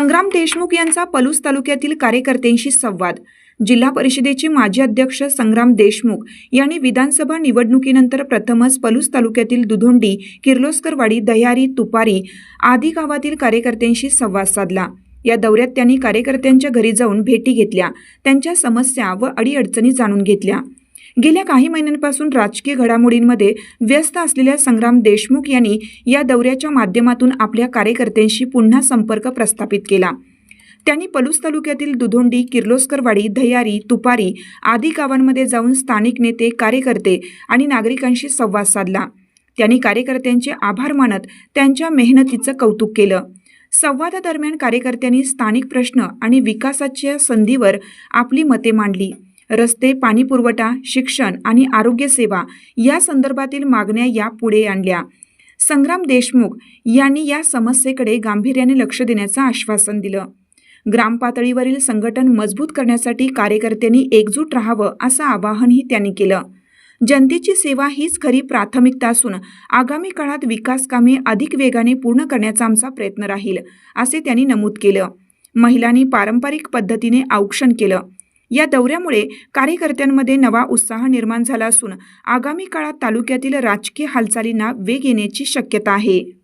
संग्राम देशमुख यांचा पलूस तालुक्यातील कार्यकर्त्यांशी संवाद. जिल्हा परिषदेचे माजी अध्यक्ष संग्राम देशमुख यांनी विधानसभा निवडणुकीनंतर प्रथमच पलूस तालुक्यातील दुधोंडी किर्लोस्करवाडी दह्यारी तुपारी आदी गावातील कार्यकर्त्यांशी संवाद साधला. या दौऱ्यात त्यांनी कार्यकर्त्यांच्या घरी जाऊन भेटी घेतल्या. त्यांच्या समस्या व अडीअडचणी जाणून घेतल्या. गेल्या काही महिन्यांपासून राजकीय घडामोडींमध्ये व्यस्त असलेल्या संग्राम देशमुख यांनी या दौऱ्याच्या माध्यमातून आपल्या कार्यकर्त्यांशी पुन्हा संपर्क प्रस्थापित केला. त्यांनी पलूस तालुक्यातील दुधोंडी किर्लोस्करवाडी दह्यारी तुपारी आदी गावांमध्ये जाऊन स्थानिक नेते कार्यकर्ते आणि नागरिकांशी संवाद साधला. त्यांनी कार्यकर्त्यांचे आभार मानत त्यांच्या मेहनतीचं कौतुक केलं. संवादादरम्यान कार्यकर्त्यांनी स्थानिक प्रश्न आणि विकासाच्या संधीवर आपली मते मांडली. रस्ते पाणीपुरवठा शिक्षण आणि आरोग्यसेवा या संदर्भातील मागण्या या पुढे आणल्या. संग्राम देशमुख यांनी या समस्येकडे गांभीर्याने लक्ष देण्याचं आश्वासन दिलं. ग्रामपातळीवरील संघटन मजबूत करण्यासाठी कार्यकर्त्यांनी एकजूट राहावं असं आवाहनही त्यांनी केलं. जनतेची सेवा हीच खरी प्राथमिकता असून आगामी काळात विकास कामे अधिक वेगाने पूर्ण करण्याचा आमचा प्रयत्न राहील असे त्यांनी नमूद केलं. महिलांनी पारंपरिक पद्धतीने औक्षण केलं. या दौऱ्यामुळे कार्यकर्त्यांमध्ये नवा उत्साह निर्माण झाला असून आगामी काळात तालुक्यातील राजकीय हालचालींना वेग येण्याची शक्यता आहे.